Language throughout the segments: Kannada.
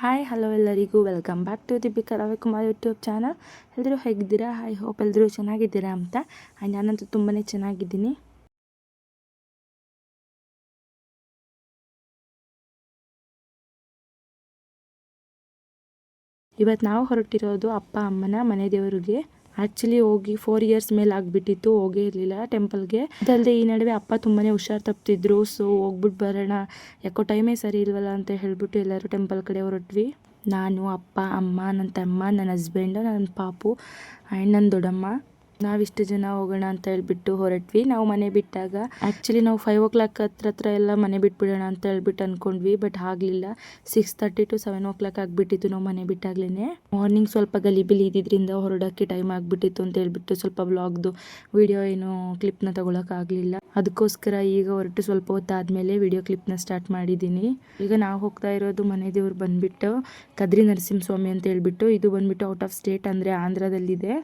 ಹಾಯ್ ಹಲೋ ಎಲ್ಲರಿಗೂ. Welcome back to Deepika Ravikumar YouTube channel ಎಲ್ಲರೂ ಹೇಗಿದ್ದೀರಾ? ಐ ಹೋಪ್ ಎಲ್ಲರೂ ಚೆನ್ನಾಗಿದ್ದೀರಾ ಅಂತ. ಆ್ಯಂಡ್ ನಾನಂತೂ ತುಂಬಾ ಚೆನ್ನಾಗಿದ್ದೀನಿ. ಇವತ್ತು ನಾವು ಹೊರಟಿರೋದು ಅಪ್ಪ ಅಮ್ಮನ ಮನೆ ದೇವರಿಗೆ. ಆ್ಯಕ್ಚುಲಿ ಹೋಗಿ ಫೋರ್ ಇಯರ್ಸ್ ಮೇಲೆ ಆಗಿಬಿಟ್ಟಿತ್ತು, ಹೋಗೇ ಇರಲಿಲ್ಲ ಟೆಂಪಲ್ಗೆ ಅದಲ್ಲದೆ ಈ ನಡುವೆ ಅಪ್ಪ ತುಂಬಾ ಹುಷಾರು ತಪ್ತಿದ್ರು ಸೊ ಹೋಗ್ಬಿಟ್ಟು ಬರೋಣ. ಯಾಕೋ ಟೈಮೇ ಸರಿ ಇಲ್ವಲ್ಲ ಅಂತ ಹೇಳಿಬಿಟ್ಟು ಎಲ್ಲರೂ ಟೆಂಪಲ್ ಕಡೆ ಹೊರಟ್ವಿ. ನಾನು, ಅಪ್ಪ, ಅಮ್ಮ ನನ್ನ ತಮ್ಮ ನನ್ನ ಹಸ್ಬೆಂಡು ನನ್ನ ಪಾಪು, ಆ್ಯಂಡ್ ನನ್ನ ದೊಡ್ಡಮ್ಮ. ನಾವಿಷ್ಟು ಜನ ಹೋಗೋಣ ಅಂತ ಹೇಳ್ಬಿಟ್ಟು ಹೊರಟ್ವಿ. ನಾವು ಮನೆ ಬಿಟ್ಟಾಗ ಆ್ಯಕ್ಚುಲಿ ನಾವು ಫೈವ್ ಓ ಕ್ಲಾಕ್ ಹತ್ರ ಹತ್ರ ಎಲ್ಲ ಮನೆ ಬಿಟ್ಬಿಡೋಣ ಅಂತ ಹೇಳ್ಬಿಟ್ಟು ಅಂದ್ಕೊಂಡ್ವಿ ಬಟ್ ಆಗಲಿಲ್ಲ. Six thirty to seven o'clock ಆಗಿಬಿಟ್ಟಿತ್ತು ನಾವು ಮನೆ ಬಿಟ್ಟಾಗ್ಲೇ ಮಾರ್ನಿಂಗ್ ಸ್ವಲ್ಪ ಗಲಿಬಿಲಿ ಇದ್ದಿದ್ದರಿಂದ ಹೊರಡೋಕ್ಕೆ ಟೈಮ್ ಆಗಿಬಿಟ್ಟಿತ್ತು ಅಂತ ಹೇಳ್ಬಿಟ್ಟು ಸ್ವಲ್ಪ ಬ್ಲಾಗ್ದು ವಿಡಿಯೋ ಏನು ಕ್ಲಿಪ್ನ ತೊಗೊಳಕ್ಕಾಗಲಿಲ್ಲ ಅದಕ್ಕೋಸ್ಕರ ಈಗ ಹೊರಟು ಸ್ವಲ್ಪ ಹೊತ್ತಾದಮೇಲೆ ವಿಡಿಯೋ ಕ್ಲಿಪ್ನ ಸ್ಟಾರ್ಟ್ ಮಾಡಿದ್ದೀನಿ. ಈಗ ನಾವು ಹೋಗ್ತಾ ಇರೋದು ಮನೆ ದೇವ್ರು ಬಂದುಬಿಟ್ಟು ಕದ್ರಿ ನರಸಿಂಹಸ್ವಾಮಿ ಅಂತ ಹೇಳ್ಬಿಟ್ಟು, ಇದು ಬಂದುಬಿಟ್ಟು ಔಟ್ ಆಫ್ ಸ್ಟೇಟ್ ಅಂದರೆ ಆಂಧ್ರದಲ್ಲಿದೆ.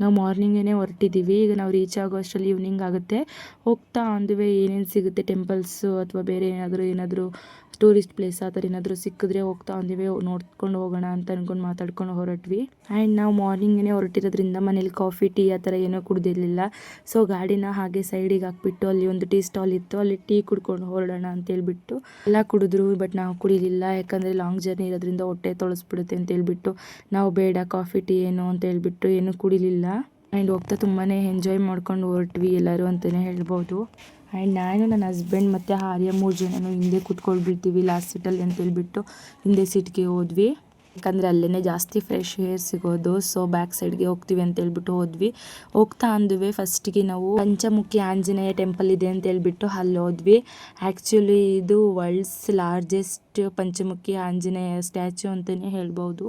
ನಾವು ಮಾರ್ನಿಂಗೇ ಹೊರಟಿದ್ದೀವಿ. ಈಗ ನಾವು ರೀಚ್ ಆಗೋ ಅಷ್ಟರಲ್ಲಿ ಈವ್ನಿಂಗ್ ಆಗುತ್ತೆ. ಹೋಗ್ತಾ ಆನ್ ದಿ ವೇ ಏನೇನು ಸಿಗುತ್ತೆ? ಟೆಂಪಲ್ಸು ಅಥವಾ ಬೇರೆ ಏನಾದರೂ ಏನಾದರೂ ಟೂರಿಸ್ಟ್ ಪ್ಲೇಸ್ ಆ ಥರ ಏನಾದರೂ ಸಿಕ್ಕಿದ್ರೆ ಹೋಗ್ತಾ ಅಂದಿವೆ ನೋಡ್ಕೊಂಡು ಹೋಗೋಣ ಅಂತ ಅಂದ್ಕೊಂಡು ಮಾತಾಡ್ಕೊಂಡು ಹೊರಟ್ವಿ. ಆ್ಯಂಡ್ ನಾವು ಮಾರ್ನಿಂಗೇ ಹೊರಟಿರೋದ್ರಿಂದ ಮನೇಲಿ ಕಾಫಿ ಟೀ ಆ ಥರ ಏನೂ ಕುಡ್ದಿರಲಿಲ್ಲ. ಸೊ ಗಾಡಿನ ಹಾಗೆ ಸೈಡಿಗೆ ಹಾಕ್ಬಿಟ್ಟು ಅಲ್ಲಿ ಒಂದು ಟೀ ಸ್ಟಾಲ್ ಇತ್ತು. ಅಲ್ಲಿ ಟೀ ಕುಡ್ಕೊಂಡು ಹೊರಡೋಣ ಅಂತ ಹೇಳ್ಬಿಟ್ಟು ಎಲ್ಲ ಕುಡಿದ್ರು ಬಟ್ ನಾವು ಕುಡಿಲಿಲ್ಲ. ಯಾಕಂದರೆ ಲಾಂಗ್ ಜರ್ನಿ ಇರೋದ್ರಿಂದ ಹೊಟ್ಟೆ ತೊಳಸ್ಬಿಡುತ್ತೆ ಅಂತ ಹೇಳ್ಬಿಟ್ಟು ನಾವು ಬೇಡ ಕಾಫಿ ಟೀ ಏನು ಅಂತ ಹೇಳ್ಬಿಟ್ಟು ಏನು ಕುಡಿಲಿಲ್ಲ. ಆ್ಯಂಡ್ ಹೋಗ್ತಾ ತುಂಬಾ ಎಂಜಾಯ್ ಮಾಡ್ಕೊಂಡು ಹೊರಟ್ವಿ ಎಲ್ಲರೂ ಅಂತಲೇ ಹೇಳ್ಬೋದು. ಆ್ಯಂಡ್ ನಾನು ನನ್ನ ಹಸ್ಬೆಂಡ್ ಮತ್ತು ಆರ್ಯ ಮೂರು ಜನನು ಹಿಂದೆ ಕೂತ್ಕೊಳ್ಬಿಡ್ತೀವಿ ಲಾಸ್ಟ್ ಸೀಟಲ್ಲಿ ಅಂತ ಹೇಳ್ಬಿಟ್ಟು ಹಿಂದೆ ಸೀಟ್ಗೆ ಹೋದ್ವಿ. ಯಾಕಂದರೆ ಅಲ್ಲೇ ಜಾಸ್ತಿ ಫ್ರೆಶ್ ಏರ್ ಸಿಗೋದು ಸೊ ಬ್ಯಾಕ್ ಸೈಡ್ಗೆ ಹೋಗ್ತೀವಿ ಅಂತ ಹೇಳ್ಬಿಟ್ಟು ಹೋದ್ವಿ. ಹೋಗ್ತಾ ಅಂದ್ವಿ ಫಸ್ಟಿಗೆ ನಾವು. ಪಂಚಮುಖಿ ಆಂಜನೇಯ ಟೆಂಪಲ್ ಇದೆ ಅಂತ ಹೇಳ್ಬಿಟ್ಟು ಅಲ್ಲಿ ಹೋದ್ವಿ. ಆ್ಯಕ್ಚುಲಿ ಇದು world's largest Panchamukhi Anjaneya statue ಅಂತಲೇ ಹೇಳ್ಬೋದು.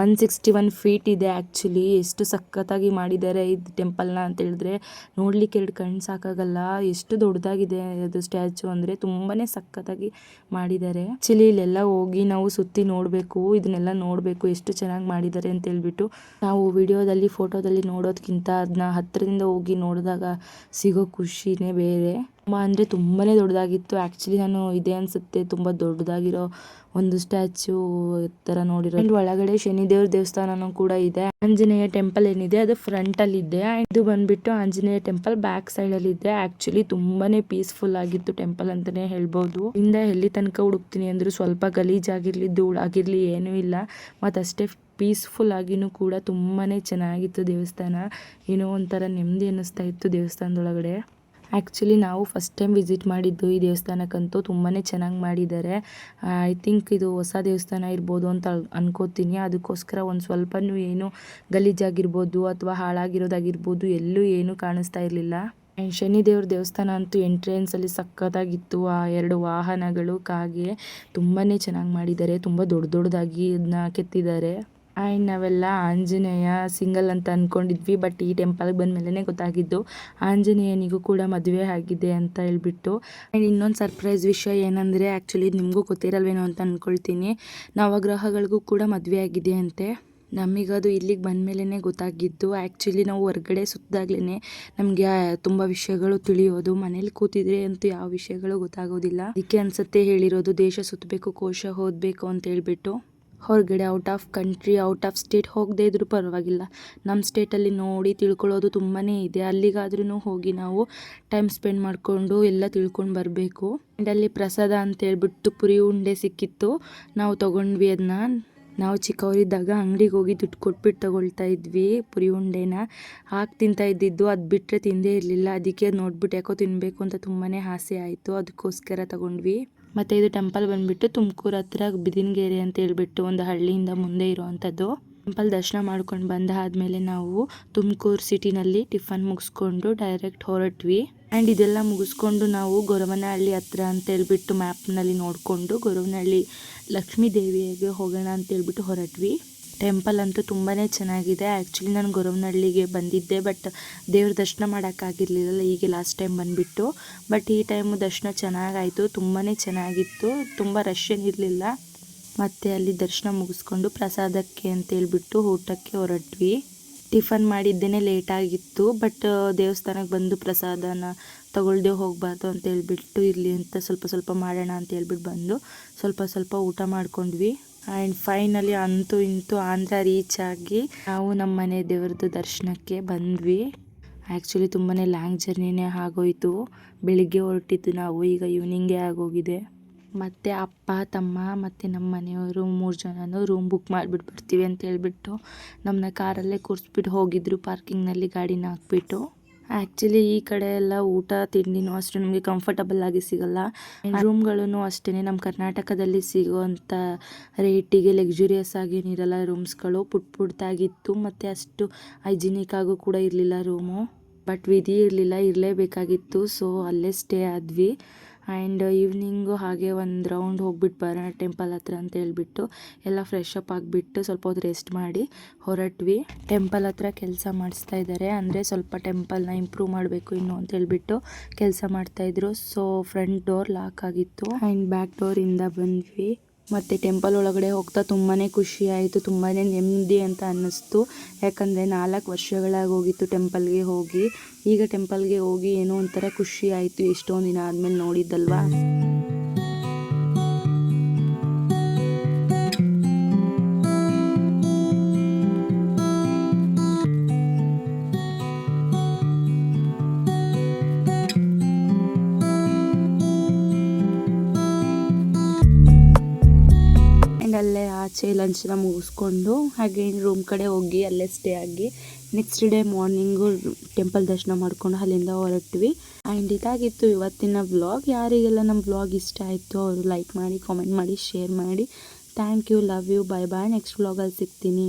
ಒನ್ ಸಿಕ್ಸ್ಟಿ ಒನ್ ಫೀಟ್ ಇದೆ ಆ್ಯಕ್ಚುಲಿ ಎಷ್ಟು ಸಖತ್ತಾಗಿ ಮಾಡಿದ್ದಾರೆ ಇದು ಟೆಂಪಲ್ನ ಅಂತ ಹೇಳಿದ್ರೆ. ನೋಡ್ಲಿಕ್ಕೆ ಎರಡು ಕಣ್ಣು ಸಾಕಾಗಲ್ಲ. ಎಷ್ಟು ದೊಡ್ಡದಾಗಿದೆ ಅದು ಸ್ಟ್ಯಾಚು ಅಂದರೆ ತುಂಬಾ ಸಖತ್ತಾಗಿ ಮಾಡಿದ್ದಾರೆ. ಆ್ಯಕ್ಚುಲಿ ಇಲ್ಲೆಲ್ಲ ಹೋಗಿ ನಾವು ಸುತ್ತಿ ನೋಡಬೇಕು, ಇದನ್ನೆಲ್ಲ ನೋಡಬೇಕು ಎಷ್ಟು ಚೆನ್ನಾಗಿ ಮಾಡಿದ್ದಾರೆ ಅಂತ ಹೇಳಿಬಿಟ್ಟು. ನಾವು ವಿಡಿಯೋದಲ್ಲಿ, ಫೋಟೋದಲ್ಲಿ ನೋಡೋದಕ್ಕಿಂತ ಅದನ್ನ ಹತ್ತಿರದಿಂದ ಹೋಗಿ ನೋಡಿದಾಗ ಸಿಗೋ ಖುಷಿನೇ ಬೇರೆ. ತುಂಬ ಅಂದರೆ ತುಂಬಾ ದೊಡ್ಡದಾಗಿತ್ತು. ಆ್ಯಕ್ಚುಲಿ ನಾನು ಇದೆ ಅನಿಸುತ್ತೆ, ತುಂಬ ದೊಡ್ಡದಾಗಿರೋ ಒಂದು ಸ್ಟ್ಯಾಚು ಥರ ನೋಡಿರೋ ಒಳಗಡೆ ಶನಿದೇವ್ರ ದೇವಸ್ಥಾನನೂ ಕೂಡ ಇದೆ. ಆಂಜನೇಯ ಟೆಂಪಲ್ ಏನಿದೆ, ಅದು ಫ್ರಂಟಲ್ಲಿ ಇದೆ ಇದು ಬಂದ್ಬಿಟ್ಟು ಆಂಜನೇಯ ಟೆಂಪಲ್ ಬ್ಯಾಕ್ ಸೈಡಲ್ಲಿ ಇದೆ ಆ್ಯಕ್ಚುಲಿ ತುಂಬಾನೇ ಪೀಸ್ಫುಲ್ ಆಗಿತ್ತು ಟೆಂಪಲ್ ಅಂತಲೇ ಹೇಳ್ಬೋದು. ಇಂದ ಎಲ್ಲಿ ತನಕ ಹುಡುಕ್ತೀನಿ ಅಂದ್ರು ಸ್ವಲ್ಪ ಗಲೀಜಾಗಿರಲಿ ಧೂಳಾಗಿರಲಿ ಏನೂ ಇಲ್ಲ. ಮತ್ತಷ್ಟೇ ಪೀಸ್ಫುಲ್ ಆಗಿನೂ ಕೂಡ ತುಂಬಾನೇ ಚೆನ್ನಾಗಿತ್ತು ದೇವಸ್ಥಾನ. ಏನೋ ಒಂಥರ ನೆಮ್ಮದಿ ಅನ್ನಿಸ್ತಾ ಇತ್ತು ದೇವಸ್ಥಾನದೊಳಗಡೆ. ಆ್ಯಕ್ಚುಲಿ ನಾವು ಫಸ್ಟ್ ಟೈಮ್ ವಿಸಿಟ್ ಮಾಡಿದ್ದು ಈ ದೇವಸ್ಥಾನಕ್ಕಂತೂ ತುಂಬಾ ಚೆನ್ನಾಗಿ ಮಾಡಿದ್ದಾರೆ. ಐ ಥಿಂಕ್ ಇದು ಹೊಸ ದೇವಸ್ಥಾನ ಇರ್ಬೋದು ಅಂತ ಅನ್ಕೋತೀನಿ. ಅದಕ್ಕೋಸ್ಕರ ಒಂದು ಸ್ವಲ್ಪನೂ ಏನು ಗಲೀಜಾಗಿರ್ಬೋದು ಅಥವಾ ಹಾಳಾಗಿರೋದಾಗಿರ್ಬೋದು ಎಲ್ಲೂ ಏನೂ ಕಾಣಿಸ್ತಾ ಇರಲಿಲ್ಲ. ಶನಿ ದೇವ್ರ ದೇವಸ್ಥಾನ ಅಂತೂ ಎಂಟ್ರೆನ್ಸಲ್ಲಿ ಸಕ್ಕತ್ತಾಗಿತ್ತು ಆ ಎರಡು ವಾಹನಗಳು ಕಾಗೆ ತುಂಬಾ ಚೆನ್ನಾಗಿ ಮಾಡಿದ್ದಾರೆ. ತುಂಬ ದೊಡ್ಡ ದೊಡ್ಡದಾಗಿ ಇದನ್ನ ಕೆತ್ತಿದ್ದಾರೆ. ಆ್ಯಂಡ್ ನಾವೆಲ್ಲ ಆಂಜನೇಯ ಸಿಂಗಲ್ ಅಂತ ಅಂದ್ಕೊಂಡಿದ್ವಿ ಬಟ್ ಈ ಟೆಂಪಲ್ಗೆ ಬಂದ ಗೊತ್ತಾಗಿದ್ದು ಆಂಜನೇಯನಿಗೂ ಕೂಡ ಮದುವೆ ಆಗಿದೆ ಅಂತ ಹೇಳ್ಬಿಟ್ಟು. ಆ್ಯಂಡ್ ಇನ್ನೊಂದು ಸರ್ಪ್ರೈಸ್ ವಿಷಯ ಏನಂದರೆ ಆ್ಯಕ್ಚುಲಿ ನಿಮಗೂ ಗೊತ್ತಿರಲ್ವೇನೋ ಅಂತ ಅಂದ್ಕೊಳ್ತೀನಿ ನವಗ್ರಹಗಳಿಗೂ ಕೂಡ ಮದುವೆ ಆಗಿದೆ ಅಂತೆ. ನಮಗದು ಇಲ್ಲಿಗೆ ಬಂದ ಮೇಲೇ ಗೊತ್ತಾಗಿದ್ದು ಆ್ಯಕ್ಚುಲಿ ನಾವು ಹೊರಗಡೆ ಸುತ್ತಾಗ್ಲೇ ನಮಗೆ ತುಂಬ ವಿಷಯಗಳು ತಿಳಿಯೋದು, ಮನೇಲಿ ಕೂತಿದ್ರೆ ಅಂತೂ ಯಾವ ವಿಷಯಗಳು ಗೊತ್ತಾಗೋದಿಲ್ಲ. ಅದಕ್ಕೆ ಅನ್ಸತ್ತೆ ಹೇಳಿರೋದು ದೇಶ ಸುತ್ತಬೇಕು, ಕೋಶ ಓದಬೇಕು ಅಂತ ಹೇಳ್ಬಿಟ್ಟು. ಹೊರಗಡೆ out of country out of state ಹೋಗದೇ ಇದ್ರೂ ಪರವಾಗಿಲ್ಲ. ನಮ್ಮ ಸ್ಟೇಟಲ್ಲಿ ನೋಡಿ ತಿಳ್ಕೊಳ್ಳೋದು ತುಂಬಾ ಇದೆ. ಅಲ್ಲಿಗಾದ್ರೂ ಹೋಗಿ ನಾವು ಟೈಮ್ ಸ್ಪೆಂಡ್ ಮಾಡಿಕೊಂಡು ಎಲ್ಲ ತಿಳ್ಕೊಂಡು ಬರಬೇಕು. ಆ್ಯಂಡ್ ಅಲ್ಲಿ ಪ್ರಸಾದ ಅಂತ ಹೇಳ್ಬಿಟ್ಟು ಪುರಿ ಉಂಡೆ ಸಿಕ್ಕಿತ್ತು. ನಾವು ತೊಗೊಂಡ್ವಿ ಅದನ್ನ ನಾವು ಚಿಕ್ಕವರಿದ್ದಾಗ ಅಂಗಡಿಗೆ ಹೋಗಿ ದುಡ್ಡು ಕೊಟ್ಬಿಟ್ಟು ತಗೊಳ್ತಾ ಇದ್ವಿ ಪುರಿ ಉಂಡೆನ. ಹಾಕಿ ತಿಂತಾ ಇದ್ದಿದ್ದು ಅದು ಬಿಟ್ಟರೆ ತಿಂದೇ ಇರಲಿಲ್ಲ. ಅದಕ್ಕೆ ಅದು ನೋಡ್ಬಿಟ್ಟು ಯಾಕೋ ತಿನ್ನಬೇಕು ಅಂತ ತುಂಬಾ ಆಸೆ ಆಯಿತು. ಅದಕ್ಕೋಸ್ಕರ ತಗೊಂಡ್ವಿ. ಮತ್ತು ಇದು ಟೆಂಪಲ್ ಬಂದುಬಿಟ್ಟು ತುಮಕೂರು ಹತ್ರ ಬಿದಿನಗೆರೆ ಅಂತ ಹೇಳ್ಬಿಟ್ಟು ಒಂದು ಹಳ್ಳಿಯಿಂದ ಮುಂದೆ ಇರುವಂಥದ್ದು. ಟೆಂಪಲ್ ದರ್ಶನ ಮಾಡ್ಕೊಂಡು ಬಂದಾದಮೇಲೆ ನಾವು ತುಮಕೂರು ಸಿಟಿನಲ್ಲಿ ಟಿಫನ್ ಮುಗಿಸ್ಕೊಂಡು ಡೈರೆಕ್ಟ್ ಹೊರಟ್ವಿ. ಆ್ಯಂಡ್ ಇದೆಲ್ಲ ಮುಗಿಸ್ಕೊಂಡು ನಾವು ಗೊರವನಹಳ್ಳಿ ಹತ್ರ ಅಂತ ಹೇಳ್ಬಿಟ್ಟು ಮ್ಯಾಪ್ನಲ್ಲಿ ನೋಡಿಕೊಂಡು ಗೊರವನಹಳ್ಳಿ ಲಕ್ಷ್ಮೀ ದೇವಿಗೆ ಹೋಗೋಣ ಅಂತ ಹೇಳ್ಬಿಟ್ಟು ಹೊರಟ್ವಿ. ಟೆಂಪಲ್ ಅಂತೂ ತುಂಬಾ ಚೆನ್ನಾಗಿದೆ. ಆ್ಯಕ್ಚುಲಿ ನಾನು ಗೊರವನಹಳ್ಳಿಗೆ ಬಂದಿದ್ದೆ, ಬಟ್ ದೇವ್ರ ದರ್ಶನ ಮಾಡೋಕ್ಕಾಗಿರ್ಲಿಲ್ಲ ಹೀಗೆ ಲಾಸ್ಟ್ ಟೈಮ್ ಬಂದುಬಿಟ್ಟು. ಬಟ್ ಈ ಟೈಮು ದರ್ಶನ ಚೆನ್ನಾಗಾಯಿತು ತುಂಬಾ ಚೆನ್ನಾಗಿತ್ತು, ತುಂಬ ರಶ್ ಏನಿರಲಿಲ್ಲ ಮತ್ತು ಅಲ್ಲಿ ದರ್ಶನ ಮುಗಿಸ್ಕೊಂಡು ಪ್ರಸಾದಕ್ಕೆ ಅಂತ ಹೇಳ್ಬಿಟ್ಟು ಊಟಕ್ಕೆ ಹೊರಟ್ವಿ. ಟಿಫನ್ ಮಾಡಿದ್ದೇನೆ ಲೇಟಾಗಿತ್ತು ಬಟ್ ದೇವಸ್ಥಾನಕ್ಕೆ ಬಂದು ಪ್ರಸಾದನ ತಗೊಳ್ದೆ ಹೋಗಬಾರ್ದು ಅಂತ ಹೇಳ್ಬಿಟ್ಟು ಇರಲಿ ಅಂತ ಸ್ವಲ್ಪ ಸ್ವಲ್ಪ ಮಾಡೋಣ ಅಂತ ಹೇಳ್ಬಿಟ್ಟು ಬಂದು ಸ್ವಲ್ಪ ಸ್ವಲ್ಪ ಊಟ ಮಾಡ್ಕೊಂಡ್ವಿ. ಆ್ಯಂಡ್ ಫೈನಲಿ ಅಂತೂ ಇಂತೂ ಆಂಧ್ರ ರೀಚ್ ಆಗಿ ನಾವು ನಮ್ಮ ಮನೆ ದೇವ್ರದ್ದು ದರ್ಶನಕ್ಕೆ ಬಂದ್ವಿ. ಆ್ಯಕ್ಚುಲಿ ತುಂಬಾ ಲಾಂಗ್ ಜರ್ನಿನೇ ಆಗೋಯ್ತು. ಬೆಳಿಗ್ಗೆ ಹೊರಟಿದ್ದು ನಾವು, ಈಗ ಈವ್ನಿಂಗೇ ಆಗೋಗಿದೆ. ಮತ್ತು ಅಪ್ಪ, ತಮ್ಮ ಮತ್ತು ನಮ್ಮ ಮನೆಯವರು ಮೂರು ಜನನೂ ರೂಮ್ ಬುಕ್ ಮಾಡಿಬಿಟ್ಟು ಬರ್ತೀವಿ ಅಂತ ಹೇಳ್ಬಿಟ್ಟು ನಮ್ಮನ್ನ ಕಾರಲ್ಲೇ ಕೂರಿಸ್ಬಿಟ್ಟು ಹೋಗಿದ್ರು ಪಾರ್ಕಿಂಗ್ನಲ್ಲಿ ಗಾಡಿನ ಹಾಕ್ಬಿಟ್ಟು. ಆ್ಯಕ್ಚುಲಿ ಈ ಕಡೆ ಎಲ್ಲ ಊಟ, ತಿಂಡಿನೂ ಅಷ್ಟು ನಮಗೆ ಕಂಫರ್ಟಬಲ್ ಆಗಿ ಸಿಗಲ್ಲ. ರೂಮ್ಗಳೂ ಅಷ್ಟೇ ನಮ್ಮ ಕರ್ನಾಟಕದಲ್ಲಿ ಸಿಗುವಂಥ ರೇಟಿಗೆ ಲಕ್ಸುರಿಯಸ್ ಆಗೇನಿರಲ್ಲ ರೂಮ್ಸ್ಗಳು ಪುಟ್ ಪುಟ್ಟಾಗಿತ್ತು ಮತ್ತು ಅಷ್ಟು ಹೈಜಿನಿಕ್ ಆಗೂ ಕೂಡ ಇರಲಿಲ್ಲ ರೂಮು ಬಟ್ ವಿಧಿ ಇರಲಿಲ್ಲ, ಇರಲೇಬೇಕಾಗಿತ್ತು. ಸೊ ಅಲ್ಲೇ ಸ್ಟೇ ಆದ್ವಿ. ಆ್ಯಂಡ್ ಈವ್ನಿಂಗು ಹಾಗೆ ಒಂದು ರೌಂಡ್ ಹೋಗ್ಬಿಟ್ಟು ಬರೋಣ ಟೆಂಪಲ್ ಹತ್ರ ಅಂತ ಹೇಳ್ಬಿಟ್ಟು ಎಲ್ಲ ಫ್ರೆಶ್ ಅಪ್ ಆಗಿಬಿಟ್ಟು ಸ್ವಲ್ಪ ಹೊತ್ತು ರೆಸ್ಟ್ ಮಾಡಿ ಹೊರಟ್ವಿ. ಟೆಂಪಲ್ ಹತ್ರ ಕೆಲಸ ಮಾಡಿಸ್ತಾ ಇದ್ದಾರೆ ಅಂದರೆ ಸ್ವಲ್ಪ ಟೆಂಪಲ್ನ ಇಂಪ್ರೂವ್ ಮಾಡಬೇಕು ಇನ್ನು ಅಂತ ಹೇಳ್ಬಿಟ್ಟು ಕೆಲಸ ಮಾಡ್ತಾಯಿದ್ರು ಸೊ ಫ್ರಂಟ್ ಡೋರ್ ಲಾಕ್ ಆಗಿತ್ತು. ಆ್ಯಂಡ್ ಬ್ಯಾಕ್ ಡೋರಿಂದ ಬಂದ್ವಿ. ಮತ್ತು ಟೆಂಪಲ್ ಒಳಗಡೆ ಹೋಗ್ತಾ ತುಂಬಾ ಖುಷಿ ಆಯಿತು ತುಂಬಾ ನೆಮ್ಮದಿ ಅಂತ ಅನ್ನಿಸ್ತು. ಯಾಕಂದರೆ ನಾಲ್ಕು ವರ್ಷಗಳಾಗಿ ಹೋಗಿತ್ತು ಟೆಂಪಲ್ಗೆ ಹೋಗಿ. ಈಗ ಟೆಂಪಲ್ಗೆ ಹೋಗಿ ಏನೋ ಒಂಥರ ಖುಷಿ ಆಯಿತು ಎಷ್ಟೊಂದು ದಿನ ಆದಮೇಲೆ ನೋಡಿದ್ದಲ್ವಾ? ಆಚೆ ಲಂಚ್ನ ಮುಗಿಸ್ಕೊಂಡು ಹಾಗೆ ರೂಮ್ ಕಡೆ ಹೋಗಿ ಅಲ್ಲೇ ಸ್ಟೇ ಆಗಿ ನೆಕ್ಸ್ಟ್ ಡೇ ಮಾರ್ನಿಂಗು ಟೆಂಪಲ್ ದರ್ಶನ ಮಾಡ್ಕೊಂಡು ಅಲ್ಲಿಂದ ಹೊರಟ್ವಿ. ಆ್ಯಂಡ್ ಇದಾಗಿತ್ತು ಇವತ್ತಿನ ವ್ಲಾಗ್ ಯಾರಿಗೆಲ್ಲ ನಮ್ಮ ವ್ಲಾಗ್ ಇಷ್ಟ ಆಯಿತು ಅವರು ಲೈಕ್ ಮಾಡಿ ಕಾಮೆಂಟ್ ಮಾಡಿ ಶೇರ್ ಮಾಡಿ. Thank you love you bye bye next ವ್ಲಾಗಲ್ಲಿ ಸಿಗ್ತೀನಿ.